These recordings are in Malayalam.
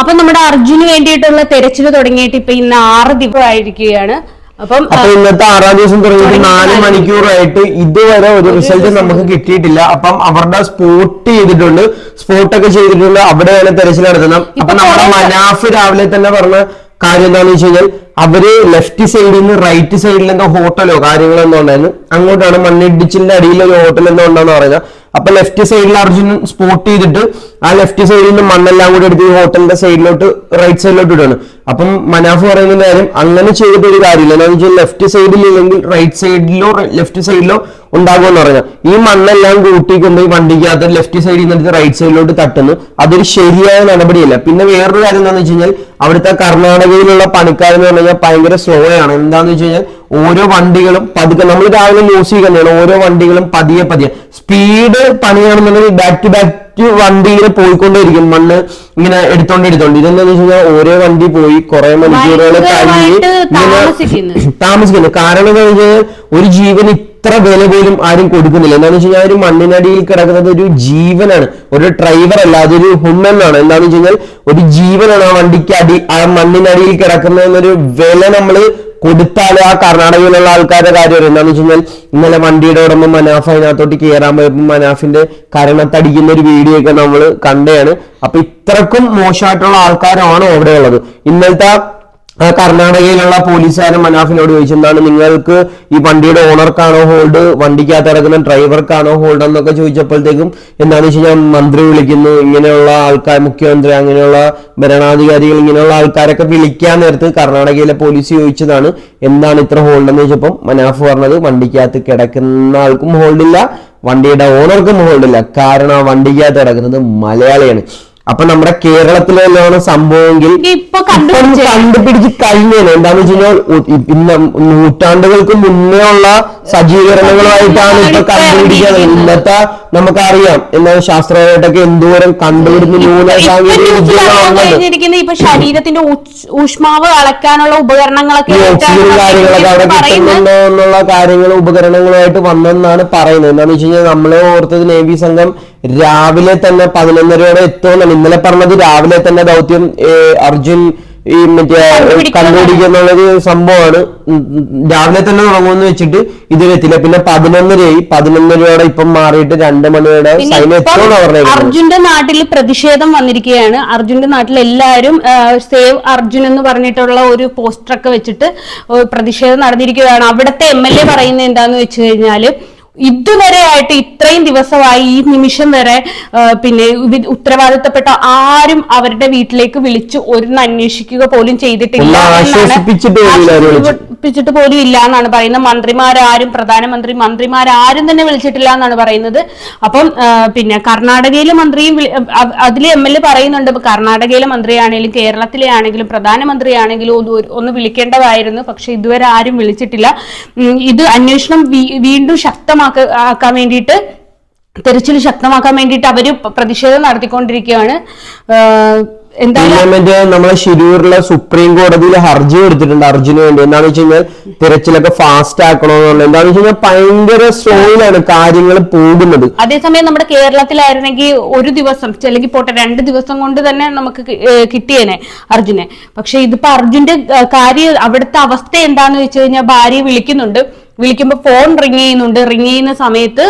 അപ്പൊ നമ്മുടെ അർജുന് വേണ്ടിയിട്ടുള്ള തെരച്ചിൽ തുടങ്ങിയിട്ട് ഇപ്പൊ ഇന്ന് ആറ് ദിവസമായിരിക്കുകയാണ്. അപ്പം അപ്പൊ ഇന്നത്തെ ആറാം ദിവസം തുടങ്ങിയിട്ട് നാല് മണിക്കൂറായിട്ട് ഇതുവരെ ഒരു റിസൾട്ട് നമുക്ക് കിട്ടിയിട്ടില്ല. അപ്പം അവരുടെ സ്പോട്ട് ചെയ്തിട്ടുണ്ട് സ്പോട്ടൊക്കെ ചെയ്തിട്ടുണ്ട്. അവിടെയാണ് തെരച്ചിൽ നടത്തുന്നത് അപ്പൊ നമ്മുടെ മനാഫ് രാവിലെ തന്നെ പറഞ്ഞ കാര്യം എന്താണെന്ന് വെച്ച് കഴിഞ്ഞാൽ അവർ ലെഫ്റ്റ് സൈഡിൽ നിന്ന് റൈറ്റ് സൈഡിൽ എന്തോ ഹോട്ടലോ കാര്യങ്ങളോ എന്തോ ഉണ്ടായിരുന്നു അങ്ങോട്ടാണ് മണ്ണിടിച്ചിലിന്റെ അടിയിൽ ഒരു ഹോട്ടൽ എന്തോ ഉണ്ടെന്ന് പറയുന്നത്. അപ്പൊ ലെഫ്റ്റ് സൈഡിൽ അർജുൻ സ്പോട്ട് ചെയ്തിട്ട് ആ ലെഫ്റ്റ് സൈഡിൽ നിന്ന് മണ്ണെല്ലാം കൂടി എടുത്ത് ഈ ഹോട്ടലിന്റെ സൈഡിലോട്ട് റൈറ്റ് സൈഡിലോട്ട് ഇടുകയാണ് അപ്പം മനാഫ് പറയുന്ന കാര്യം അങ്ങനെ ചെയ്തിട്ട് ഒരു കാര്യമില്ല. എന്താണെന്ന് വെച്ചാൽ ലെഫ്റ്റ് സൈഡിൽ ഇല്ലെങ്കിൽ റൈറ്റ് സൈഡിലോ ലെഫ്റ്റ് സൈഡിലോ ഉണ്ടാകുമെന്ന് പറഞ്ഞാൽ ഈ മണ്ണെല്ലാം കൂട്ടിക്കൊണ്ട് ഈ വണ്ടിക്കകത്ത് ലെഫ്റ്റ് സൈഡിൽ നിന്ന് റൈറ്റ് സൈഡിലോട്ട് തട്ടുന്നു. അതൊരു ശരിയായ നടപടിയല്ല. പിന്നെ വേറൊരു കാര്യം എന്താണെന്ന് വെച്ച് കഴിഞ്ഞാൽ അവിടുത്തെ കർണാടകയിലുള്ള പണിക്കാരെന്ന് പറഞ്ഞു കഴിഞ്ഞാൽ ഭയങ്കര സ്ലോ ആണ്. എന്താണെന്ന് വെച്ച് കഴിഞ്ഞാൽ ഓരോ വണ്ടികളും പതുക്കെ നമ്മൾ രാവിലെ ന്യൂസ് ചെയ്യുന്നതാണ് ഓരോ വണ്ടികളും പതിയെ പതിയെ. സ്പീഡ് പണിയാണെന്നുണ്ടെങ്കിൽ ബാക്ക് ടു ബാക്ക് വണ്ടി ഇങ്ങനെ പോയിക്കൊണ്ടേയിരിക്കും. മണ്ണ് ഇങ്ങനെ എടുത്തോണ്ട് എടുത്തോണ്ട്. ഇതെന്താന്ന് വെച്ച് കഴിഞ്ഞാൽ ഓരോ വണ്ടി പോയി കുറെ മണിക്കൂറുകൾ കഴിഞ്ഞ്. താമസിക്കുന്നു. കാരണം എന്താ വെച്ച് കഴിഞ്ഞാൽ ഒരു ജീവൻ ഇത്ര വില പോലും ആരും കൊടുക്കുന്നില്ല. എന്താണെന്ന് വെച്ച് കഴിഞ്ഞാൽ ഒരു മണ്ണിനടിയിൽ കിടക്കുന്നത് ഒരു ജീവനാണ്. ഒരു ഡ്രൈവർ അല്ല അതൊരു ഹുമൻ ആണ്. എന്താണെന്ന് വെച്ച് കഴിഞ്ഞാൽ ഒരു ജീവനാണ് ആ വണ്ടിക്ക് അടി ആ മണ്ണിനടിയിൽ കിടക്കുന്നതെന്നൊരു വില നമ്മൾ കൊടുത്താലേ ആ കർണാടകയിലുള്ള ആൾക്കാരുടെ കാര്യം എന്താണെന്ന് വെച്ച് കഴിഞ്ഞാൽ ഇന്നലെ വണ്ടിയുടെ ഉടമ മനാഫ് അതിനകത്തോട്ട് കയറാൻ പോയപ്പോൾ മനാഫിന്റെ കരണത്തടിക്കുന്ന ഒരു വീഡിയോ ഒക്കെ നമ്മൾ കണ്ടതാണ്. അപ്പൊ ഇത്രക്കും മോശമായിട്ടുള്ള ആൾക്കാരാണോ അവിടെ ഉള്ളത്. ഇന്നലത്തെ കർണാടകയിലുള്ള പോലീസുകാരൻ മനാഫിനോട് ചോദിച്ചു എന്താണ് നിങ്ങൾക്ക് ഈ വണ്ടിയുടെ ഓണർക്കാണോ ഹോൾഡ് വണ്ടിക്കകത്ത് ഇറങ്ങുന്ന ഡ്രൈവർക്കാണോ ഹോൾഡ് എന്നൊക്കെ ചോദിച്ചപ്പോഴത്തേക്കും എന്താണെന്ന് വെച്ച് കഴിഞ്ഞാൽ മന്ത്രി വിളിക്കുന്നു ഇങ്ങനെയുള്ള ആൾക്കാർ മുഖ്യമന്ത്രി അങ്ങനെയുള്ള ഭരണാധികാരികൾ ഇങ്ങനെയുള്ള ആൾക്കാരൊക്കെ വിളിക്കാൻ നേരത്ത് കർണാടകയിലെ പോലീസ് ചോദിച്ചതാണ് എന്താണ് ഇത്ര ഹോൾഡ് എന്ന് ചോദിച്ചപ്പോൾ മനാഫ് പറഞ്ഞത് വണ്ടിക്കകത്ത് കിടക്കുന്ന ആൾക്കും ഹോൾഡില്ല വണ്ടിയുടെ ഓണർക്കും ഹോൾഡില്ല കാരണം ആ വണ്ടിക്കകത്ത് കിടക്കുന്നത് മലയാളിയാണ്. അപ്പൊ നമ്മുടെ കേരളത്തിലെ തന്നെയാണ് സംഭവമെങ്കിൽ ഇപ്പൊ കണ്ടുപിടിച്ച്. കഴിഞ്ഞാൽ എന്താന്ന് വെച്ച് കഴിഞ്ഞാൽ പിന്നെ നൂറ്റാണ്ടുകൾക്ക് മുന്നേ ഉള്ള സജ്ജീകരണങ്ങളുമായിട്ടാണ് ഇപ്പൊ കണ്ടുപിടിക്കുന്നത്. ഇന്നത്തെ നമുക്കറിയാം. എന്നാൽ ശാസ്ത്രമായിട്ടൊക്കെ എന്തോരം കണ്ടുപിടുന്ന നൂല സാങ്കേതിക ഇപ്പൊ ശരീരത്തിന്റെ ഊഷ്- ഊഷ്മാവ് അളക്കാനുള്ള ഉപകരണങ്ങളൊക്കെ ഓക്സിജൻ കാര്യങ്ങളൊക്കെ അവിടെ കിട്ടുന്നുണ്ടോ എന്നുള്ള കാര്യങ്ങൾ ഉപകരണങ്ങളുമായിട്ട് വന്നെന്നാണ് പറയുന്നത്. എന്താണെന്ന് വെച്ച് കഴിഞ്ഞാൽ നമ്മളെ ഓർത്തത് നേവി സംഘം രാവിലെ തന്നെ പതിനൊന്നരയോടെ എത്തുമെന്നാണ്. ഇന്നലെ പറഞ്ഞത് രാവിലെ തന്നെ ദൗത്യം അർജുൻ ഈ മറ്റേ എന്നുള്ളൊരു സംഭവമാണ്. രാവിലെ തന്നെ തുടങ്ങുമെന്ന് വെച്ചിട്ട് ഇതിലെത്തില്ല പിന്നെ പതിനൊന്നരയായി. പതിനൊന്നരയോടെ ഇപ്പം മാറിയിട്ട് രണ്ട് മണിയോടെ അർജുന്റെ നാട്ടിൽ പ്രതിഷേധം വന്നിരിക്കുകയാണ്. അർജുന്റെ നാട്ടിൽ എല്ലാവരും സേവ് അർജുൻ എന്ന് പറഞ്ഞിട്ടുള്ള ഒരു പോസ്റ്ററൊക്കെ വെച്ചിട്ട് പ്രതിഷേധം നടന്നിരിക്കുകയാണ്. അവിടുത്തെ എം എൽ എ പറയുന്നത് എന്താന്ന് വെച്ച് കഴിഞ്ഞാൽ ഇതുവരെ ആയിട്ട് ഇത്രയും ദിവസമായി ഈ നിമിഷം വരെ പിന്നെ ഉത്തരവാദിത്തപ്പെട്ട ആരും അവരുടെ വീട്ടിലേക്ക് വിളിച്ച് ഒരു അന്വേഷിക്കുക പോലും ചെയ്തിട്ടില്ല ആശ്വസിപ്പിച്ചിട്ട് പോലും ഇല്ല എന്നാണ് പറയുന്നത്. മന്ത്രിമാരാരും പ്രധാനമന്ത്രി മന്ത്രിമാരാരും തന്നെ വിളിച്ചിട്ടില്ല എന്നാണ് പറയുന്നത്. അപ്പം പിന്നെ കർണാടകയിലെ മന്ത്രിയും അതിൽ എം എൽ എ പറയുന്നുണ്ട്. ഇപ്പൊ കർണാടകയിലെ മന്ത്രിയാണെങ്കിലും കേരളത്തിലെ ആണെങ്കിലും പ്രധാനമന്ത്രിയാണെങ്കിലും ഒന്ന് ഒന്ന് വിളിക്കേണ്ടതായിരുന്നു. പക്ഷെ ഇതുവരെ ആരും വിളിച്ചിട്ടില്ല. ഇത് അന്വേഷണം വീണ്ടും ശക്തമാക്ക ആക്കാൻ വേണ്ടിയിട്ട് തെരച്ചിൽ ശക്തമാക്കാൻ വേണ്ടിയിട്ട് അവർ പ്രതിഷേധം നടത്തിക്കൊണ്ടിരിക്കുകയാണ്. എന്തായാലും നമ്മളെ ശിരൂരിലെ സുപ്രീം കോടതിയിൽ ഹർജി കൊടുത്തിട്ടുണ്ട് അർജുന് വേണ്ടി. എന്താണെന്ന് വെച്ച് കഴിഞ്ഞാൽ തിരച്ചിലൊക്കെ ഫാസ്റ്റ് ആക്കണമെന്നുള്ളത് എന്താണെന്ന് വെച്ച് കഴിഞ്ഞാൽ ഭയങ്കര സ്ലോയിലാണ് കാര്യങ്ങൾ പോകുന്നത്. അതേസമയം നമ്മുടെ കേരളത്തിലായിരുന്നെങ്കിൽ ഒരു ദിവസം അല്ലെങ്കിൽ പോട്ടെ രണ്ട് ദിവസം കൊണ്ട് തന്നെ നമുക്ക് കിട്ടിയേനെ അർജുനെ. പക്ഷെ ഇതിപ്പോ അർജുന്റെ കാര്യം അവിടുത്തെ അവസ്ഥ എന്താന്ന് വെച്ച് കഴിഞ്ഞാൽ ഭാര്യ വിളിക്കുന്നുണ്ട്. വിളിക്കുമ്പോൾ ഫോൺ റിങ് ചെയ്യുന്നുണ്ട്. റിങ് ചെയ്യുന്ന സമയത്ത്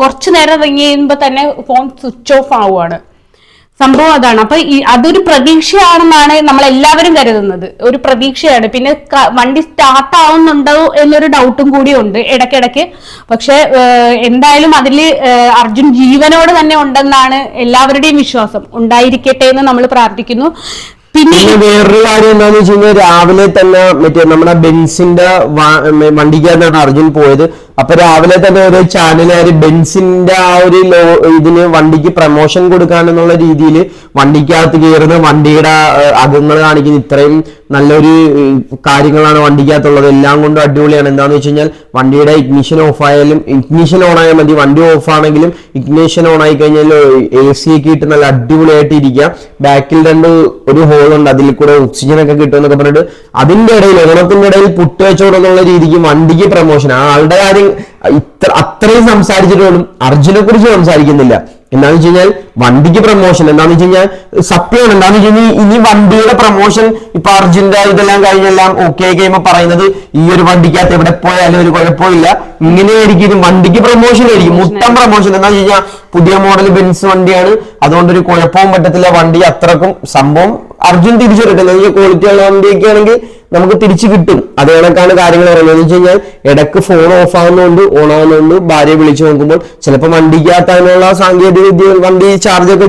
കുറച്ചു നേരം റിങ് ചെയ്യുമ്പോൾ തന്നെ ഫോൺ സ്വിച്ച് ഓഫ് ആവുകയാണ് സംഭവം അതാണ്. അപ്പൊ അതൊരു പ്രതീക്ഷയാണെന്നാണ് നമ്മൾ എല്ലാവരും കരുതുന്നത്. ഒരു പ്രതീക്ഷയാണ്. പിന്നെ വണ്ടി സ്റ്റാർട്ട് ആവുന്നുണ്ടോ എന്നൊരു ഡൗട്ടും കൂടി ഉണ്ട് ഇടയ്ക്കിടയ്ക്ക്. പക്ഷെ എന്തായാലും അതിൽ അർജുൻ ജീവനോട് തന്നെ ഉണ്ടെന്നാണ് എല്ലാവരുടെയും വിശ്വാസം. ഉണ്ടായിരിക്കട്ടെ എന്ന് നമ്മൾ പ്രാർത്ഥിക്കുന്നു. പിന്നെ വേറൊരു കാര്യം എന്താന്ന് വെച്ച് കഴിഞ്ഞാൽ രാവിലെ തന്നെ മറ്റേ നമ്മുടെ ബെൻസിന്റെ വണ്ടിക്കാരനാണ് അർജുൻ പോയത്. അപ്പൊ രാവിലെ തന്നെ ഒരു ചാനലുകാര് ബെൻസിന്റെ ആ ഒരു ലോ ഇതിന് വണ്ടിക്ക് പ്രൊമോഷൻ കൊടുക്കാനെന്നുള്ള രീതിയിൽ വണ്ടിക്കകത്ത് കയറുന്ന വണ്ടിയുടെ അകങ്ങൾ കാണിക്കുന്ന. ഇത്രയും നല്ലൊരു കാര്യങ്ങളാണ് വണ്ടിക്കകത്തുള്ളത്. എല്ലാം കൊണ്ടും അടിപൊളിയാണ്. എന്താന്ന് വെച്ച് കഴിഞ്ഞാൽ വണ്ടിയുടെ ഇഗ്നിഷൻ ഓഫ് ആയാലും ഇഗ്നിഷൻ ഓൺ ആയാൽ മതി. വണ്ടി ഓഫ് ആണെങ്കിലും ഇഗ്നിഷൻ ഓൺ ആയി കഴിഞ്ഞാൽ എ സി ഒക്കെ ഇട്ട് നല്ല അടിപൊളിയായിട്ട് ഇരിക്കുക. ബാക്കിൽ രണ്ട് ഒരു ഹോൾ ഉണ്ട്. അതിൽ കൂടെ ഓക്സിജൻ ഒക്കെ കിട്ടും എന്നൊക്കെ പറഞ്ഞിട്ട് അതിന്റെ ഇടയിൽ ഓണത്തിന്റെ ഇടയിൽ പുട്ട് വെച്ചോടെന്നുള്ള രീതിക്ക് വണ്ടിക്ക് പ്രൊമോഷൻ ആ ആളുടെ കാര്യം ഇത്ര അത്രയും സംസാരിച്ചിട്ടും അർജുനെ കുറിച്ച് സംസാരിക്കുന്നില്ല. എന്താന്ന് വെച്ച് കഴിഞ്ഞാൽ വണ്ടിക്ക് പ്രൊമോഷൻ എന്താന്ന് വെച്ച് കഴിഞ്ഞാൽ സത്യമാണ് എന്താന്ന് വെച്ച് കഴിഞ്ഞാൽ ഇനി വണ്ടിയുടെ പ്രൊമോഷൻ ഇപ്പൊ അർജുന്റെ ഇതെല്ലാം കഴിഞ്ഞെല്ലാം ഓക്കെ കഴിയുമ്പോൾ പറയുന്നത് ഈ ഒരു വണ്ടിക്കകത്ത് എവിടെ പോയാലും ഒരു കുഴപ്പമില്ല. ഇങ്ങനെയായിരിക്കും ഇത്. വണ്ടിക്ക് പ്രൊമോഷൻ ആയിരിക്കും. മുട്ടം പ്രൊമോഷൻ എന്താന്ന് വെച്ച് കഴിഞ്ഞാൽ പുതിയ മോഡൽ ബെൻസ് വണ്ടിയാണ്. അതുകൊണ്ട് ഒരു കുഴപ്പവും പറ്റത്തില്ല. വണ്ടി അത്രക്കും സംഭവം അർജുൻ തിരിച്ചു വരട്ടെ ക്വാളിറ്റി ഉള്ള വണ്ടിയൊക്കെ ആണെങ്കിൽ നമുക്ക് തിരിച്ചു കിട്ടും. അത് കണക്കാണ് കാര്യങ്ങൾ പറയുന്നത്. എന്ന് വെച്ച് കഴിഞ്ഞാൽ ഇടയ്ക്ക് ഫോൺ ഓഫ് ആവുന്നതുകൊണ്ട് ഓൺ ആവുന്നതുകൊണ്ട് ഭാര്യയെ വിളിച്ചു നോക്കുമ്പോൾ ചിലപ്പോൾ വണ്ടിക്കകത്ത് അതിനുള്ള സാങ്കേതിക വിദ്യ വണ്ടി ചാർജ് ഒക്കെ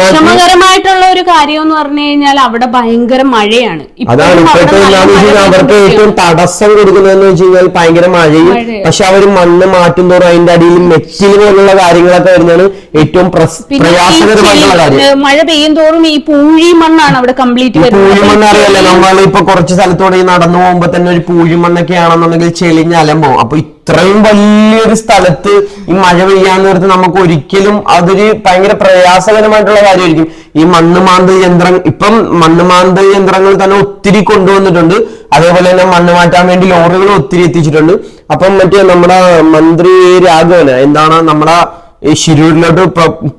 വിഷമകരമായിട്ടുള്ള ഒരു കാര്യം എന്ന് പറഞ്ഞു കഴിഞ്ഞാൽ അവിടെ ഭയങ്കര മഴയാണ്. അതാണ്. ഇപ്പോഴും ഇപ്പോഴത്തെ അവർക്ക് ഏറ്റവും. തടസ്സം കൊടുക്കുന്നതെന്ന് വെച്ച് കഴിഞ്ഞാൽ ഭയങ്കര മഴയും. പക്ഷെ അവർ മണ്ണ് മാറ്റും തോറും അതിന്റെ അടിയിൽ മെച്ചിൽ പോലുള്ള കാര്യങ്ങളൊക്കെ വരുന്നതാണ് ഏറ്റവും പ്രയാസകരമായ പ്രയാസകരമായിട്ടുള്ള കാര്യം. മഴ പെയ്യും തോറും ഈ പൂഴി മണ്ണാണ് അവിടെ കംപ്ലീറ്റ് പൂഴി മണ്ണ് അറിയാലോ നമ്മൾ ഇപ്പൊ കുറച്ച് സ്ഥലത്തൂടെ നടന്നു പോകുമ്പോ തന്നെ ഒരു പൂഴിമണ്ണൊക്കെ ആണെന്നുണ്ടെങ്കിൽ ചെളിഞ്ഞ അലമ്പോ. അപ്പൊ ഇത്രയും വലിയൊരു സ്ഥലത്ത് ഈ മഴ പെയ്യാൻ നേരത്ത് നമുക്ക് ഒരിക്കലും അതൊരു ഭയങ്കര പ്രയാസകരമായിട്ടുള്ള കാര്യമായിരിക്കും. ഈ മണ്ണ് മാന്ത് യന്ത്രം ഇപ്പം മണ്ണ് മാന്ത് യന്ത്രങ്ങൾ തന്നെ ഒത്തിരി കൊണ്ടുവന്നിട്ടുണ്ട്. അതേപോലെ തന്നെ മണ്ണ് മാറ്റാൻ വേണ്ടി ലോറികൾ ഒത്തിരി എത്തിച്ചിട്ടുണ്ട്. അപ്പം മറ്റേ നമ്മുടെ മന്ത്രി രാഘവന് എന്താണ് നമ്മുടെ ഈ ഷിരൂരിലോട്ട്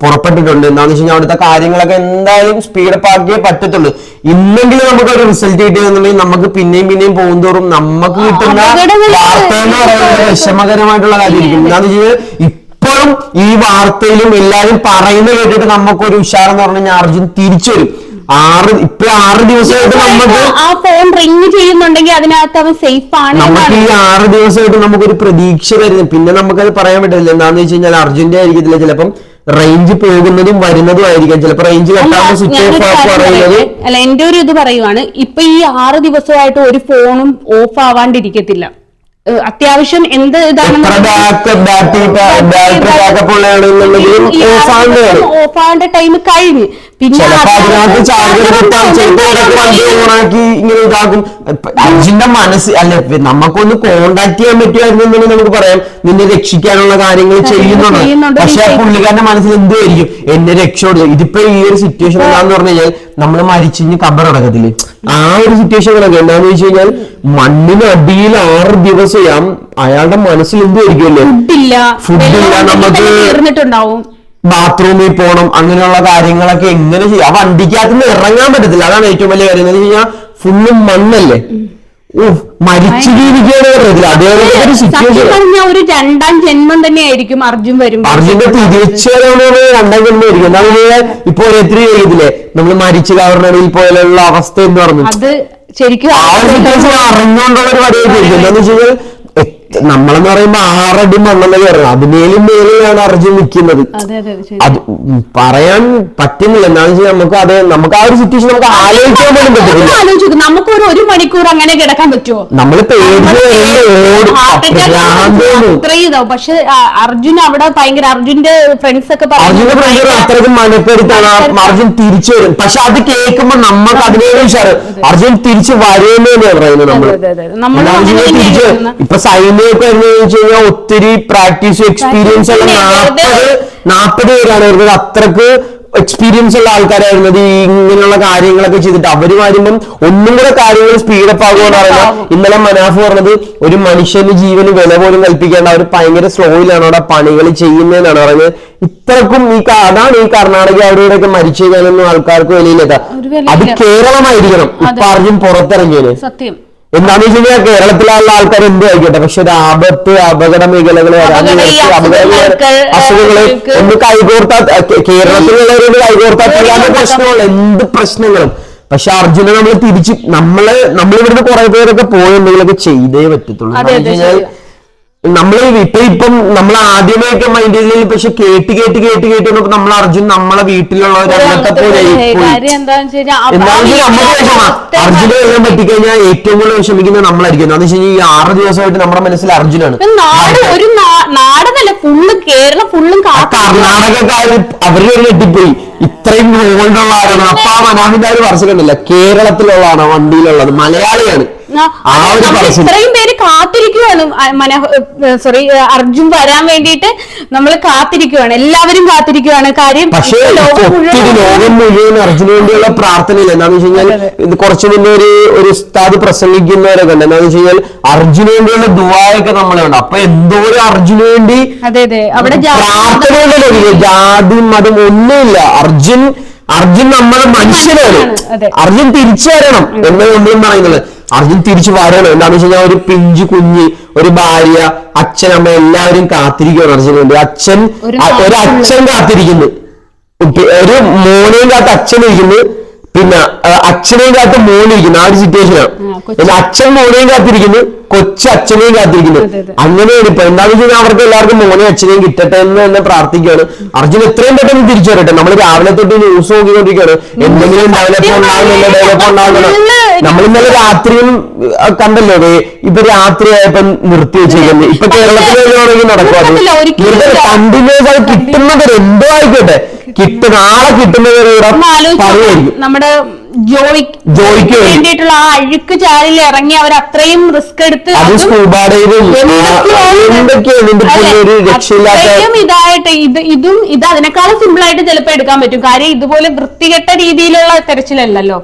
പുറപ്പെട്ടിട്ടുണ്ട്. എന്താന്ന് വെച്ച് കഴിഞ്ഞാൽ അവിടുത്തെ കാര്യങ്ങളൊക്കെ എന്തായാലും സ്പീഡപ്പ് ആക്കിയേ പറ്റത്തുള്ളൂ. ഇന്നെങ്കിലും നമുക്ക് ഒരു റിസൾട്ട് കിട്ടിയെന്നുണ്ടെങ്കിൽ നമുക്ക് പിന്നെയും പിന്നെയും പോകുന്തോറും നമുക്ക് കിട്ടുന്ന വാർത്ത എന്ന് പറയുന്നത് വിഷമകരമായിട്ടുള്ള കാര്യമായിരിക്കും. എന്താന്ന് വെച്ച് കഴിഞ്ഞാൽ ഇപ്പോഴും ഈ വാർത്തയിലും എല്ലാവരും പറയുന്നത് കേട്ടിട്ട് നമുക്കൊരു ഉഷാറെന്ന് പറഞ്ഞു കഴിഞ്ഞാൽ അർജുൻ തിരിച്ചു വരും. ആറ് ഇപ്പൊ ആറ് ദിവസമായിട്ട് നമുക്ക് ആ ഫോൺ റിങ് ചെയ്യുന്നുണ്ടെങ്കിൽ അതിനകത്ത് അവൻ സേഫ് ആണ് നമുക്ക് ഈ ആറ് ദിവസമായിട്ട് നമുക്കൊരു പ്രതീക്ഷ വരുന്നു പിന്നെ നമുക്കത് പറയാൻ പറ്റില്ല എന്താന്ന് വെച്ച് കഴിഞ്ഞാൽ അർജന്റ് ആയിരിക്കത്തില്ല. ചിലപ്പം റേഞ്ച് പോകുന്നതും വരുന്നതും ആയിരിക്കാം. ചിലപ്പോ റേഞ്ച് അല്ല, കട്ടാകുമ്പോൾ സ്വിച്ച് ഓഫ് പറയുന്നത് അല്ല എന്റെ ഒരു ഇത് പറയുവാണ്. ഇപ്പൊ ഈ ആറ് ദിവസമായിട്ട് ഒരു ഫോണും ഓഫ് ആവാണ്ടിരിക്കത്തില്ല. അത്യാവശ്യം എന്ത് ഇതാണ് ബാക്ക് ബാറ്ററി ബാറ്ററി ബാക്കപ്പ് ഉള്ളതാണെന്നുണ്ടെങ്കിലും ഓഫ് ആകുന്നതാണ് ഓഫ് ആവേണ്ട ടൈം കഴിഞ്ഞ്. പിന്നെ ഇങ്ങനെ അർജുന്റെ മനസ്സ് അല്ല നമുക്കൊന്ന് കോണ്ടാക്ട് ചെയ്യാൻ പറ്റുമായിരുന്നു നമുക്ക് പറയാം. നിന്നെ രക്ഷിക്കാനുള്ള കാര്യങ്ങൾ ചെയ്യുന്നുണ്ട്? പക്ഷെ പുള്ളിക്കാരന്റെ മനസ്സിൽ എന്തായിരിക്കും എന്നെ രക്ഷോട് ഇതിപ്പോ ഈ ഒരു സിറ്റുവേഷൻ എന്താന്ന് പറഞ്ഞു കഴിഞ്ഞാൽ നമ്മൾ മരിച്ചിഞ്ഞ് കബർ അടക്കത്തില്ലേ? ആ ഒരു സിറ്റുവേഷനൊക്കെ എന്താന്ന് വെച്ച് കഴിഞ്ഞാൽ മണ്ണിനടിയിൽ ആറ് ദിവസം അയാളുടെ മനസ്സിൽ എന്തുമായിരിക്കുമല്ലോ ഫുഡില്ല ഫുഡില്ല, നമുക്ക് ബാത്റൂമിൽ പോകണം അങ്ങനെയുള്ള കാര്യങ്ങളൊക്കെ എങ്ങനെ ചെയ്യും? ആ വണ്ടിക്കകത്ത് നിന്ന് ഇറങ്ങാൻ പറ്റത്തില്ല. അതാണ് ഏറ്റവും വലിയ കാര്യം. എന്ന് വെച്ച് കഴിഞ്ഞാൽ ഫുള്ളും മണ്ണല്ലേ? ഓ മരിച്ചു ജീവിക്കുകയാണ് ഒരു രണ്ടാം ജന്മം തന്നെ ആയിരിക്കും അർജുൻ വരുമ്പോ. അർജുന്റെ തിരിച്ചു രണ്ടാം രണ്ടാം ജന്മമായിരിക്കും എന്താ പറഞ്ഞാൽ ഇപ്പൊ എത്ര ചെയ്തില്ലേ നമ്മൾ മരിച്ചു കവറിനടിയിൽ ഇപ്പോഴുള്ള അവസ്ഥ എന്ന് പറഞ്ഞു അത് ശരിക്കും അറിഞ്ഞുകൊണ്ടുള്ള ഒരു പരിപാടി എന്താണെന്ന് വെച്ച് കഴിഞ്ഞാൽ എ- നമ്മളെന്ന് പറയുമ്പോ ആറടി മണ്ണെന്നൊക്കെ പറയുന്നത് അതിനേലും മേലെയാണ് അർജുൻ നിൽക്കുന്നത് അതെ പറയാൻ പറ്റുന്നില്ല. എന്താണെന്ന് വെച്ചാൽ നമുക്ക് അത് നമുക്ക് ആ ഒരു സിറ്റുവേഷൻ നമുക്ക് ആലോചിക്കാൻ പോലും പറ്റില്ല പറ്റത്തില്ല. നമുക്ക് ഒരു ഒരു മണിക്കൂർ അങ്ങനെ കിടക്കാൻ പറ്റുമോ നമ്മൾ ഇതാവും. പക്ഷെ അർജുൻ അവിടെ ഭയങ്കര അർജുന്റെ ഫ്രണ്ട്സ് ഒക്കെ അർജുന്റെ ഭയങ്കര- അത്രയ്ക്ക് മനപ്പെടുത്താണ് അർജുൻ തിരിച്ചു വരും. പക്ഷെ അത് കേൾക്കുമ്പോ നമുക്ക് അതിനേലും അർജുൻ തിരിച്ചു വരുമെന്ന് തന്നെയാണ് പറയുന്നത് നമ്മൾ ഇപ്പൊ തിരിച്ച് ഇപ്പൊ സൈന്യമൊക്കെ എന്ന് ചോദിച്ചു കഴിഞ്ഞാൽ ഒത്തിരി പ്രാക്ടീസ് എക്സ്പീരിയൻസ് ഉള്ള നാൽപ്പത് നാൽപ്പത് പേരാണ് വരുന്നത്. അത്രയ്ക്ക് എക്സ്പീരിയൻസ് ഉള്ള ആൾക്കാരായിരുന്നത് ഈ ഇങ്ങനെയുള്ള കാര്യങ്ങളൊക്കെ ചെയ്തിട്ട് അവർ വരുമ്പം ഒന്നും കൂടെ കാര്യങ്ങൾ സ്പീഡപ്പ് ആകുമെന്ന് പറയുന്നത്. ഇന്നലെ മനാഫ് പറഞ്ഞത് ഒരു മനുഷ്യന്റെ ജീവന് വില പോലും കൽപ്പിക്കേണ്ട അവർ ഭയങ്കര സ്ലോയിലാണ് അവിടെ പണികൾ ചെയ്യുന്നതെന്നാണ് പറയുന്നത് ഇത്രക്കും ഈ അതാണ് ഈ കർണാടക അവിടെയൊക്കെ മരിച്ചു കഴിഞ്ഞാലൊന്നും ആൾക്കാർക്ക് വിലയിലെത്താം അത് കേരളമായിരിക്കണം. ഇപ്പൊ അർജുൻ പുറത്തിറങ്ങിയത് സത്യം. എന്താന്ന് വെച്ച് കഴിഞ്ഞാൽ കേരളത്തിലുള്ള ആൾക്കാർ എന്ത് ആയിക്കോട്ടെ? പക്ഷെ ഒരു ആപത്ത് അപകട അസുഖങ്ങൾക്ക്, അസുഖങ്ങൾ ഒന്ന് കൈകോർത്താ കേരളത്തിലുള്ളവരോട് കൈകോർത്താ ചെയ്യാത്ത പ്രശ്നങ്ങൾ എന്ത് പ്രശ്നങ്ങളും. പക്ഷെ അർജുനെ നമ്മൾ തിരിച്ച് നമ്മൾ നമ്മളിവിടുന്ന് കുറെ പേരൊക്കെ പോയി എന്തെങ്കിലുമൊക്കെ ചെയ്തേ പറ്റത്തുള്ളൂ. നമ്മൾ ഇപ്പൊ ഇപ്പം നമ്മൾ ആദ്യമായിട്ട് മൈൻഡ് ചെയ്തതിൽ പക്ഷെ കേട്ട് കേട്ട് കേട്ട് കേട്ട് വന്നപ്പോ നമ്മൾ അർജുൻ നമ്മളെ വീട്ടിലുള്ള പോലെ അർജുന എഴുതാൻ പറ്റിക്കഴിഞ്ഞാൽ ഏറ്റവും കൂടുതൽ വിഷമിക്കുന്നത് നമ്മളായിരിക്കും. എന്താ വെച്ചാൽ ഈ ആറ് ദിവസമായിട്ട് നമ്മുടെ മനസ്സിൽ അർജുനാണ്. ഒരു നാടെന്നല്ല ഫുള്ള് കേരളം ഫുള്ളും ആ കാത്തു കർണാടകക്കാർ അവർ ഒരു ഞെട്ടിപ്പോയി. ഇത്രയും ഗോൾഡുള്ള ആരാണ്? അപ്പൊ ആ വർഷം കണ്ടില്ല? കേരളത്തിലുള്ളതാണ് വണ്ടിയിലുള്ളത്. മലയാളിയാണ്. ഇത്രയും പേര് കാത്തിരിക്കുവാണ്. സോറി അർജുൻ വരാൻ വേണ്ടിയിട്ട് നമ്മൾ കാത്തിരിക്കുവാണ്. എല്ലാവരും കാത്തിരിക്കുവാണ്. കാര്യം പക്ഷേ ലോകം മുഴുവൻ അർജുന് വേണ്ടിയുള്ള പ്രാർത്ഥനയില്ല. എന്താണെന്ന് വെച്ച് കഴിഞ്ഞാൽ കുറച്ച് മുന്നേ ഒരു ഒരു ഉസ്താദ് പ്രസംഗിക്കുന്നവരൊക്കെ ഉണ്ട് എന്താന്ന് വെച്ച് കഴിഞ്ഞാൽ അർജുന് വേണ്ടിയുള്ള ദുബായൊക്കെ നമ്മളെ ഉണ്ട് അപ്പൊ എന്തോ ഒരു അർജുന് വേണ്ടി അതെ അതെ. അവിടെ ജാതി മതം ഒന്നുമില്ല. അർജുൻ അർജുൻ നമ്മുടെ മനുഷ്യനാണ്. അർജുൻ തിരിച്ചു വരണം. എന്ന് നമ്മളും പറയുന്നത് അർജുൻ തിരിച്ചു വരണം. എന്താണെന്ന് വെച്ച് കഴിഞ്ഞാൽ ഒരു പിഞ്ചു കുഞ്ഞ് ഒരു ഭാര്യ അച്ഛൻ അമ്മ എല്ലാവരും കാത്തിരിക്കുകയാണ് അർജുന് വേണ്ടി അച്ഛൻ ഒരു അച്ഛൻ കാത്തിരിക്കുന്നു. ഒരു മോനെയും കാത്ത് അച്ഛൻ ഇരിക്കുന്നു. പിന്നെ അച്ഛനെയും കാത്ത് മോനിരിക്കുന്നു. ആ ഒരു സിറ്റുവേഷനാണ് അച്ഛൻ മോനെയും കാത്തിരിക്കുന്നു. കൊച്ചു അച്ഛനെയും കാത്തിരിക്കുന്നു. അങ്ങനെയാണ് ഇപ്പൊ. എന്താണെന്ന് വെച്ച് കഴിഞ്ഞാൽ അവർക്ക് എല്ലാവർക്കും മോനെയും അച്ഛനെയും കിട്ടട്ടെ എന്ന് തന്നെ പ്രാർത്ഥിക്കുകയാണ്. അർജുൻ എത്രയും പെട്ടെന്ന് തിരിച്ചു വരട്ടെ. നമ്മൾ രാവിലെ തൊട്ട് ന്യൂസ് നോക്കിക്കൊണ്ടിരിക്കുകയാണ്. എന്തെങ്കിലും ഡെവലപ്പ് ഉണ്ടാകുന്നില്ല ഡെവലപ്പ് ഉണ്ടാകുന്നില്ല നമ്മളിന്നലെ നമ്മൾ ഇന്നലെ രാത്രിയും കണ്ടല്ലോ അതെ ഇപ്പൊ രാത്രി ആയപ്പോ നിർത്തി വെച്ചേക്കുന്നത് ഇപ്പൊ കേരളത്തിൽ വേണമെങ്കിൽ നടക്കും അത് ഇല്ല. കണ്ടിന്യൂസ് ആയി കിട്ടുന്നവർ എന്തോ ആയിക്കോട്ടെ. കിട്ടും. നാളെ പറയുമായിരിക്കും. നമ്മുടെ ജോയ് ജോയ്ക്ക് വേണ്ടിയിട്ടുള്ള ആ അഴുക്ക് ചാലിൽ ഇറങ്ങി അവർ അത്രയും റിസ്ക് എടുത്ത് അത് സ്കൂബ അത്രയും ഇതായിട്ട് ഇത് ഇതും ഇത് അതിനേക്കാളും സിമ്പിൾ ആയിട്ട് ചിലപ്പോ എടുക്കാൻ പറ്റും. കാര്യം ഇതുപോലെ വൃത്തികെട്ട രീതിയിലുള്ള തെരച്ചിലല്ലല്ലോ.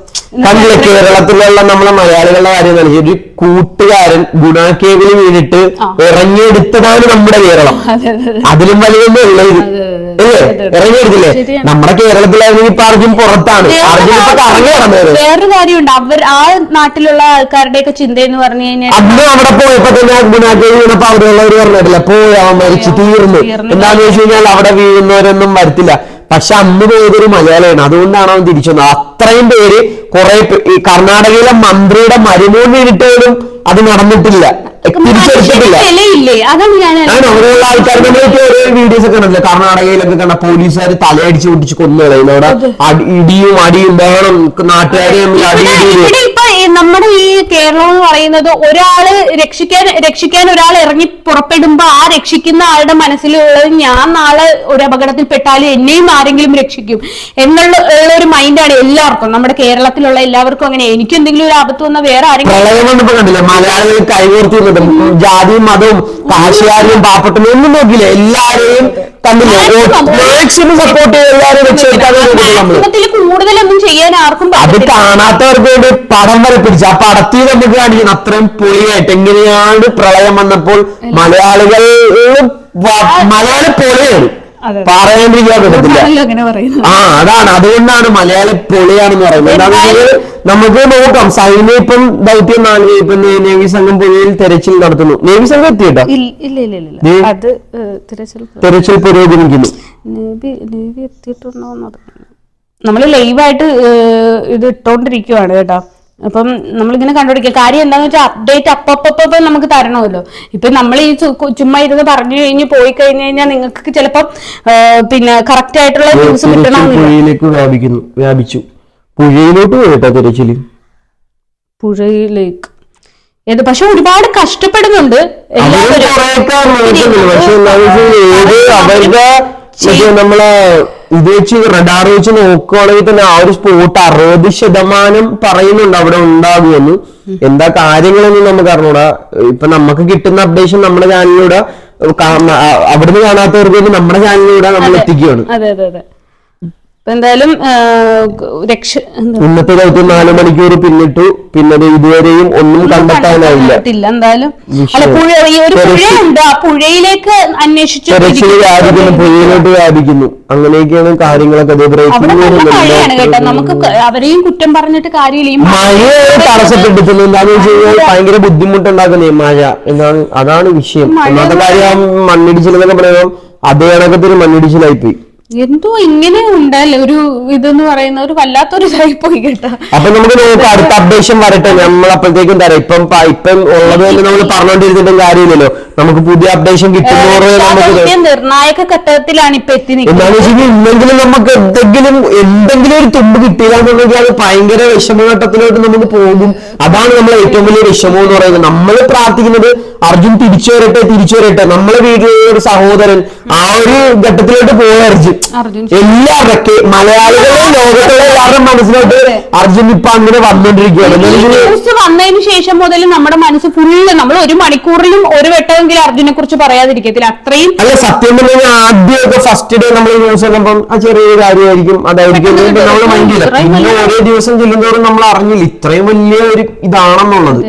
കണ്ടില്ലേ കേരളത്തിലുള്ള നമ്മളെ മലയാളികളുടെ കാര്യം പറഞ്ഞാൽ ഒരു കൂട്ടുകാരൻ ഗുണാക്കേവിൽ വീണിട്ട്. ഇറങ്ങിയെടുത്തതാണ് നമ്മുടെ കേരളം. അതെ, അതെ, അതെ. അതിലും വലിയൊന്നും ഉള്ളത് ശരിയാണ്. നമ്മുടെ കേരളത്തിലായിരുന്നു ഇപ്പൊ അർജുൻ പുറത്താണ്. അർജുൻ ഇപ്പൊ കറങ്ങി നടന്നത് വേറൊരു കാര്യമുണ്ട്. അവർ ആ നാട്ടിലുള്ള ആൾക്കാരുടെയൊക്കെ ചിന്ത എന്ന് പറഞ്ഞു കഴിഞ്ഞാൽ അന്ന് അവിടെ പോയപ്പോ തന്നെ ഗുണാക്കേവി വീണപ്പോ അവിടെയുള്ളവർ പറഞ്ഞിട്ടില്ല? പോയി അവൻ മരിച്ചു തീർന്നു. എന്താന്ന് വെച്ച് കഴിഞ്ഞാൽ അവിടെ വീഴുന്നവരൊന്നും വരത്തില്ല. പക്ഷെ അന്ന് പോയതൊരു മലയാളിയാണ്. അതുകൊണ്ടാണ് അവൻ തിരിച്ചു വന്നത് അത്രയും പേര് കുറെ ഈ കർണാടകയിലെ മന്ത്രിയുടെ മരുമോൻ പോലും അത് നടന്നിട്ടില്ല. തിരിച്ചെടുത്തിട്ടില്ല ആണ് ആൾക്കാർ നമ്മളൊക്കെ ഓരോ വീഡിയോസ് ഒക്കെ കണ്ടില്ല? കർണാടകയിലൊക്കെ കണ്ട പോലീസുകാർ തലയടിച്ച് പൊട്ടിച്ച് കൊന്നു കളയുന്നു അവിടെ അടി- ഇടിയും അടിയും ബഹളം നാട്ടുകാരെ തമ്മിൽ നമ്മുടെ ഈ കേരളം എന്ന് പറയുന്നത് ഒരാൾ രക്ഷിക്കാൻ രക്ഷിക്കാൻ ഒരാൾ ഇറങ്ങി പുറപ്പെടുമ്പോ ആ രക്ഷിക്കുന്ന ആളുടെ മനസ്സിലുള്ളത് ഞാൻ നാളെ ഒരു അപകടത്തിൽ പെട്ടാലും എന്നെയും ആരെങ്കിലും രക്ഷിക്കും എന്നുള്ള ഒരു മൈൻഡാണ് എല്ലാവർക്കും. നമ്മുടെ കേരളത്തിലുള്ള എല്ലാവർക്കും അങ്ങനെ. എനിക്ക് എന്തെങ്കിലും ഒരു ആപത്ത് വന്നാൽ വേറെ ആരെങ്കിലും മലയാളികൾ ജാതിയും മതവും കാശിയാരും പാപ്പട്ടും ഒന്നും നോക്കില്ല എല്ലാരെയും. മാക്സിമം സപ്പോർട്ട് എല്ലാവരും കൂടുതലൊന്നും ചെയ്യാൻ ആർക്കും അത് കാണാത്തവർക്ക് വേണ്ടി പടം വരെ പിടിച്ചു ആ പടത്തിൽ നമുക്ക് കാണിക്കണം അത്രയും പൊളിയായിട്ട് എങ്ങനെയാണ് പ്രളയം വന്നപ്പോൾ മലയാളികൾ മലയാളി പൊളിയാണ്. പറയാണ്ടിരിക്കാൻ പറ്റത്തില്ല. ആ അതാണ്. അതുകൊണ്ടാണ് മലയാള പൊളിയാണെന്ന് പറയുന്നത്. നമുക്ക് നോക്കാം. സൈന്യം ഇപ്പം ദൗത്യം ഇപ്പം നേവി സംഘം പുഴയിൽ തെരച്ചിൽ നടത്തുന്നു. നേവി സംഘം എത്തിയിട്ടോ? തിരച്ചിൽ പുരോഗമിക്കുന്നു. നമ്മൾ ലൈവായിട്ട് ഇത് ഇട്ടോണ്ടിരിക്കുവാണ് കേട്ടോ. അപ്പം നമ്മളിങ്ങനെ കണ്ടുപിടിക്കുക. കാര്യം എന്താണെന്ന് വെച്ചാൽ അപ്ഡേറ്റ് അപ്പപ്പപ്പം നമുക്ക് തരണമല്ലോ. ഇപ്പൊ നമ്മൾ ഈ ചുമ്മാ ഇരുന്ന് പറഞ്ഞു കഴിഞ്ഞ് പോയി കഴിഞ്ഞു കഴിഞ്ഞാൽ നിങ്ങൾക്ക് ചിലപ്പം പിന്നെ കറക്റ്റ് ആയിട്ടുള്ള ന്യൂസ് പുഴയിലേക്ക് വ്യാപിക്കുന്നു വ്യാപിച്ചു. പുഴയിലോട്ട് പോയിട്ടോ തെരച്ചിൽ? പുഴയിലേക്ക്. ഏത്? പക്ഷെ ഒരുപാട് കഷ്ടപ്പെടുന്നുണ്ട് എല്ലാവരും. ഇത് വെച്ച് റഡാർ വെച്ച് നോക്കുകയാണെങ്കിൽ തന്നെ ആ ഒരു സ്പോട്ട് അറുപത് ശതമാനം പറയുന്നുണ്ട് അവിടെ ഉണ്ടാകുമെന്ന്. എന്താ കാര്യങ്ങളൊന്നും നമുക്ക് അറിഞ്ഞൂടാ. ഇപ്പൊ നമുക്ക് കിട്ടുന്ന അപ്ഡേഷൻ നമ്മുടെ ചാനലിലൂടെ അവിടുന്ന് കാണാത്തവർക്ക് വേണ്ടി നമ്മുടെ ചാനലിലൂടെ നമ്മൾ എത്തിക്കുകയാണ്. അതെ അതെ അതെ. ഇപ്പൊ എന്തായാലും രക്ഷ ഇന്നത്തെ ദൗത്യം നാല് മണിക്കൂർ പിന്നിട്ടു. പിന്നെ ഇതുവരെയും ഒന്നും കണ്ടെത്താനായില്ല. എന്തായാലും. അല്ല പുഴ ഈ ഒരു പുഴയുണ്ട്. ആ പുഴയിലേക്ക് അന്വേഷിച്ചു വ്യാപിക്കുന്നു പുഴയിലോട്ട് വ്യാപിക്കുന്നു. അങ്ങനെയൊക്കെയാണ് കാര്യങ്ങളൊക്കെ മഴയാണ് കേട്ടോ. നമുക്ക് അവരെയും കുറ്റം പറഞ്ഞിട്ട് കാര്യമില്ല. മഴയെ തടസ്സപ്പെടുത്തുന്നു എന്താന്ന് വെച്ച് കഴിഞ്ഞാൽ ഭയങ്കര ബുദ്ധിമുട്ടുണ്ടാക്കുന്നേ മഴ. എന്താണ്? അതാണ് വിഷയം. ഒന്നാമത്തെ കാര്യം മണ്ണിടിച്ചിലെന്നൊക്കെ പറയുമ്പോൾ അതേ കണക്കത്തെ ഒരു മണ്ണിടിച്ചിലായി പോയി എന്തോ ഇങ്ങനെ ഉണ്ടല്ലേ? ഒരു ഇതെന്ന് പറയുന്ന ഒരു വല്ലാത്തൊരു ഇതായി പോയി കേട്ടോ. അപ്പൊ നമുക്ക് നോക്കാം അടുത്ത അപ്ഡേഷൻ വരട്ടെ. നമ്മൾ അപ്പോഴത്തേക്കും തരാം ഇപ്പം പ- ഇപ്പം ഉള്ളത് തന്നെ നമ്മൾ പറഞ്ഞോണ്ടിരുന്നിട്ടും കാര്യമില്ലല്ലോ. നമുക്ക് പുതിയ അപ്ഡേഷൻ കിട്ടുമ്പോൾ നമുക്ക് ഇത് ദൗത്യം നിർണായക ഘട്ടത്തിലാണ് ഇപ്പൊ എത്തി നിൽക്കുന്നത് വെച്ച് കഴിഞ്ഞാൽ ഇല്ലെങ്കിലും നമുക്ക് എന്തെങ്കിലും എന്തെങ്കിലും ഒരു തുമ്പ് കിട്ടിയില്ലാന്നുണ്ടെങ്കിൽ അത് ഭയങ്കര വിഷമഘട്ടത്തിലോട്ട് നമുക്ക് പോകും. അതാണ് നമ്മൾ ഏറ്റവും വലിയ വിഷമം എന്ന് പറയുന്നത്. നമ്മൾ പ്രാർത്ഥിക്കുന്നത് അർജുൻ തിരിച്ചു വരട്ടെ തിരിച്ചു വരട്ടെ നമ്മളെ വീട്ടിലുള്ള ഒരു സഹോദരൻ ആ ഒരു ഘട്ടത്തിലോട്ട് പോയ എല്ലാവരുടെ മലയാളികളും ലോകത്തുള്ള എല്ലാവരും മനസ്സിലോട്ട് അർജുൻ ഇപ്പൊ അങ്ങനെ ന്യൂസ് വന്നതിന് ശേഷം മുതൽ നമ്മുടെ മനസ്സ് ഫുള്ള് നമ്മൾ ഒരു മണിക്കൂറിലും ഒരു വട്ടമെങ്കിലും അർജുനെ കുറിച്ച് പറയാതിരിക്കത്തില്ല. അത്രയും അല്ല സത്യം പറഞ്ഞാൽ ആദ്യമൊക്കെ ഫസ്റ്റ് ഡേ നമ്മൾ ന്യൂസ് ചെയ്യുമ്പോൾ ആ ചെറിയൊരു കാര്യമായിരിക്കും. അതായിരിക്കും. നമ്മൾ പിന്നെ ഓരോ ദിവസം ചെല്ലുന്നതോറും നമ്മൾ അറിഞ്ഞില്ല. ഇത്രയും വലിയ ഒരു ഇതാണെന്നുള്ളത്.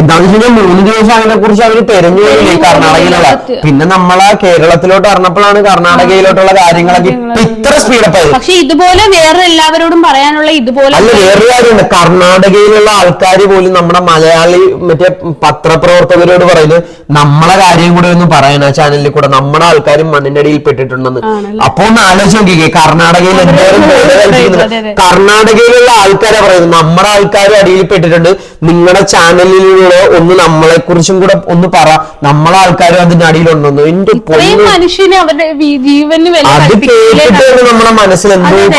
എന്താണെന്ന് വെച്ചാൽ മൂന്ന് ദിവസം അതിനെ കുറിച്ച് അവർ തെരഞ്ഞു കർണാടകയിലുള്ള. പിന്നെ നമ്മളെ കേരളത്തിലോട്ട് അറിഞ്ഞപ്പോഴാണ് കർണാടകയിലോട്ടുള്ള ഇപ്പൊ ഇത്ര സ്പീഡപ്പ് പക്ഷെ ഇതുപോലെ വേറെ എല്ലാവരോടും പറയാനുള്ള ഇതുപോലെ അല്ല വേറെ കാര്യമുണ്ട്. കർണാടകയിലുള്ള ആൾക്കാർ പോലും നമ്മുടെ മലയാളി മറ്റേ പത്രപ്രവർത്തകരോട് പറയുന്നത് നമ്മളെ കാര്യം കൂടെ ഒന്ന് പറയാൻ ആ ചാനലിൽ കൂടെ നമ്മുടെ ആൾക്കാരും മണ്ണിന്റെ അടിയിൽ പെട്ടിട്ടുണ്ടെന്ന്? അപ്പൊ ഒന്ന് ആലോചിച്ച് നോക്കിക്കേ. കർണാടകയിൽ എന്തോരം. കർണാടകയിലുള്ള ആൾക്കാരെ പറയുന്നത്. നമ്മുടെ ആൾക്കാരും അടിയിൽ പെട്ടിട്ടുണ്ട്. നിങ്ങളുടെ ചാനലിലുള്ള ഒന്ന് നമ്മളെ കുറിച്ചും കൂടെ ഒന്ന് പറ. നമ്മളെ ആൾക്കാരും അതിന്റെ അടിയിലുണ്ടെന്ന്. എന്റെ മനുഷ്യന് അവരുടെ ജീവന് അത് നമ്മുടെ മനസ്സിൽ ഇനിയും,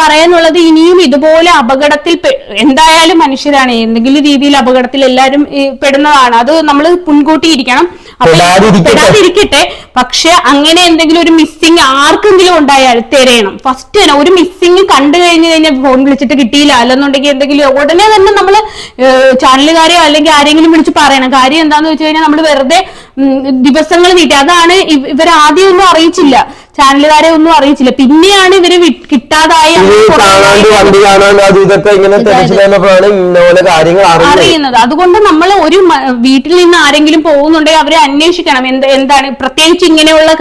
പറയാനുള്ളത് ഇനിയും ഇതുപോലെ അപകടത്തിൽ എന്തായാലും മനുഷ്യരാണ്. എന്തെങ്കിലും രീതിയിൽ അപകടത്തിൽ എല്ലാരും പെടുന്നതാണ്. അത് നമ്മൾ മുൻകൂട്ടി ഇരിക്കണം. പെടാതിരിക്കട്ടെ. പക്ഷെ അങ്ങനെ എന്തെങ്കിലും ഒരു മിസ്സിങ് ആർക്കെങ്കിലും ഉണ്ടായാൽ തിരയണം. ഫസ്റ്റ് തന്നെ ഒരു മിസ്സിങ് കണ്ടു കഴിഞ്ഞു കഴിഞ്ഞാൽ ഫോൺ വിളിച്ചിട്ട് കിട്ടിയില്ല. അല്ലെന്നുണ്ടെങ്കിൽ എന്തെങ്കിലും ഉടനെ തന്നെ നമ്മൾ ചാനലുകാരെയോ അല്ലെങ്കിൽ ആരെങ്കിലും വിളിച്ച് പറയണം. കാര്യം എന്താന്ന് വെച്ച് കഴിഞ്ഞാൽ നമ്മൾ വെറുതെ ദിവസങ്ങൾ നീട്ടി. അതാണ് ഇവ- ഇവർ ആദ്യം ഒന്നും അറിയിച്ചില്ല. ചാനലുകാരെ ഒന്നും അറിയിച്ചില്ല. പിന്നെയാണ് ഇവർ കിട്ടാതായി അറിയുന്നത്. അതുകൊണ്ട് നമ്മൾ ഒരു വീട്ടിൽ നിന്ന് ആരെങ്കിലും പോകുന്നുണ്ടെങ്കിൽ അവരെ അന്വേഷിക്കണം. എന്ത് എന്താണ് പ്രത്യേകിച്ച് ഇങ്ങനെയുള്ള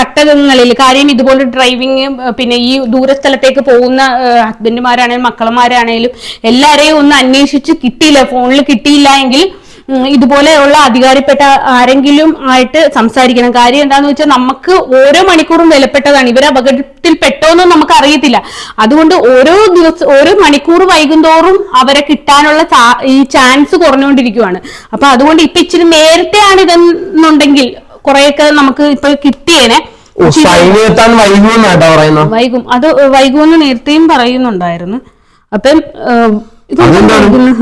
ഘട്ടങ്ങളിൽ കാര്യം ഇതുപോലെ ഡ്രൈവിങ് പിന്നെ ഈ ദൂരസ്ഥലത്തേക്ക് പോകുന്ന ഹസ്ബൻഡുമാരാണെങ്കിലും മക്കളുമാരാണെങ്കിലും എല്ലാരെയും ഒന്ന് അന്വേഷിച്ച് കിട്ടിയില്ല. ഫോണിൽ കിട്ടിയില്ല എങ്കിൽ ഇതുപോലെയുള്ള അധികാരപ്പെട്ട ആരെങ്കിലും ആയിട്ട് സംസാരിക്കണം. കാര്യം എന്താന്ന് വെച്ചാൽ നമുക്ക് ഓരോ മണിക്കൂറും വിലപ്പെട്ടതാണ്. ഇവർ അപകടത്തിൽ പെട്ടോന്ന് നമുക്ക് അറിയത്തില്ല. അതുകൊണ്ട് ഓരോ ദിവസം ഓരോ മണിക്കൂർ വൈകുന്തോറും അവരെ കിട്ടാനുള്ള ഈ ചാൻസ് കുറഞ്ഞുകൊണ്ടിരിക്കുകയാണ് അപ്പൊ അതുകൊണ്ട് ഇപ്പൊ ഇച്ചിരി നേരത്തെ ആണ് ഇതെന്നുണ്ടെങ്കിൽ കുറെയൊക്കെ നമുക്ക് ഇപ്പൊ കിട്ടിയേനെ. വൈകും. അത് വൈകുമെന്ന് നേരത്തെയും പറയുന്നുണ്ടായിരുന്നു. അപ്പം.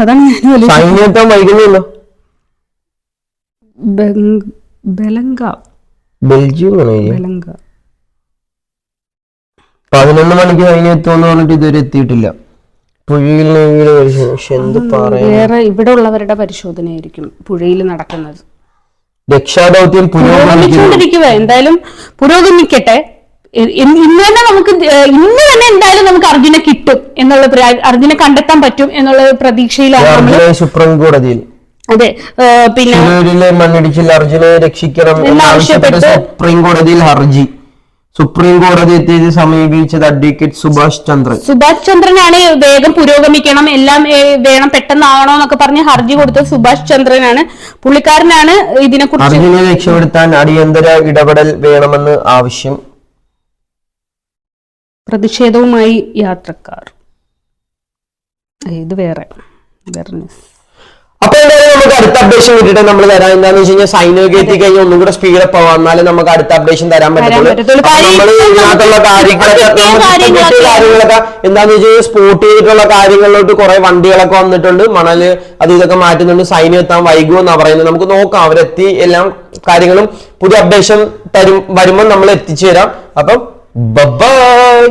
അതാണ് ഞാൻ ബെലങ്ക. ബെൽജിയം ആണ് ഏരിയ. ബെലങ്ക. പതിനൊന്ന് മണിക്ക് സൈന്യം എത്തുമെന്ന് പറഞ്ഞിട്ട് ഇതുവരെ എത്തിയിട്ടില്ല. പുഴയിൽ എന്ത് വേറെ ഇവിടെ ഉള്ളവരുടെ പരിശോധനയായിരിക്കും പുഴയിൽ നടക്കുന്നത്. രക്ഷാദൗത്യം പുരോഗമിച്ചുകൊണ്ടിരിക്കുക എന്തായാലും പുരോഗമിക്കട്ടെ. ഇന്ന് തന്നെ നമുക്ക് ഇന്ന് തന്നെ എന്തായാലും നമുക്ക് അർജുനെ കിട്ടും എന്നുള്ള അർജുനെ കണ്ടെത്താൻ പറ്റും എന്നുള്ള പ്രതീക്ഷയിലാണ് സുപ്രീം കോടതിയിൽ. അതെ പിന്നെ മണ്ണിടിച്ചിൽ അർജുനെ രക്ഷിക്കണം എന്നാവശ്യപ്പെട്ട് സുപ്രീം കോടതിയിൽ ഹർജി. സുപ്രീം കോടതി എത്തിയത് സമീപിച്ചത് അഡ്വക്കേറ്റ് സുഭാഷ് ചന്ദ്രൻ. സുഭാഷ് ചന്ദ്രനാണ് വേഗം പുരോഗമിക്കണം എല്ലാം വേണം പെട്ടെന്നാവണോ എന്നൊക്കെ പറഞ്ഞ് ഹർജി കൊടുത്തത് സുഭാഷ് ചന്ദ്രനാണ്. പുള്ളിക്കാരനാണ് ഇതിനെ കുറിച്ച് അർജുനെ രക്ഷപ്പെടുത്താൻ അടിയന്തര ഇടപെടൽ വേണമെന്ന് ആവശ്യം. പ്രതിഷേധവുമായി യാത്രക്കാർ. ഇത് വേറെ വേറെ. അപ്പൊ എന്തായാലും നമുക്ക് അടുത്ത അപ്ഡേഷൻ കിട്ടിയിട്ട് നമ്മൾ തരാം. എന്താന്ന് വെച്ച് കഴിഞ്ഞാൽ സൈനിക എത്തി കഴിഞ്ഞാൽ ഒന്നും കൂടെ സ്പീഡ് അപ്പ് എന്നാലേ നമുക്ക് അടുത്ത അപ്ഡേഷൻ തരാൻ പറ്റത്തുള്ളൂ. നമ്മൾ ഇതിനകത്തുള്ള കാര്യങ്ങളൊക്കെ എന്താന്ന് വെച്ച് കഴിഞ്ഞാൽ സ്പോട്ട് ചെയ്തിട്ടുള്ള കാര്യങ്ങളിലോട്ട് കുറെ വണ്ടികളൊക്കെ വന്നിട്ടുണ്ട്. മണൽ അത് ഇതൊക്കെ മാറ്റുന്നുണ്ട്. സൈന്യം എത്താൻ വൈകുമെന്നാ പറയുന്നത് നമുക്ക് നോക്കാം. അവരെത്തി എല്ലാം കാര്യങ്ങളും പുതിയ അപ്ഡേഷൻ തരും വരുമ്പോൾ നമ്മൾ എത്തിച്ചു തരാം. അപ്പം ബൈ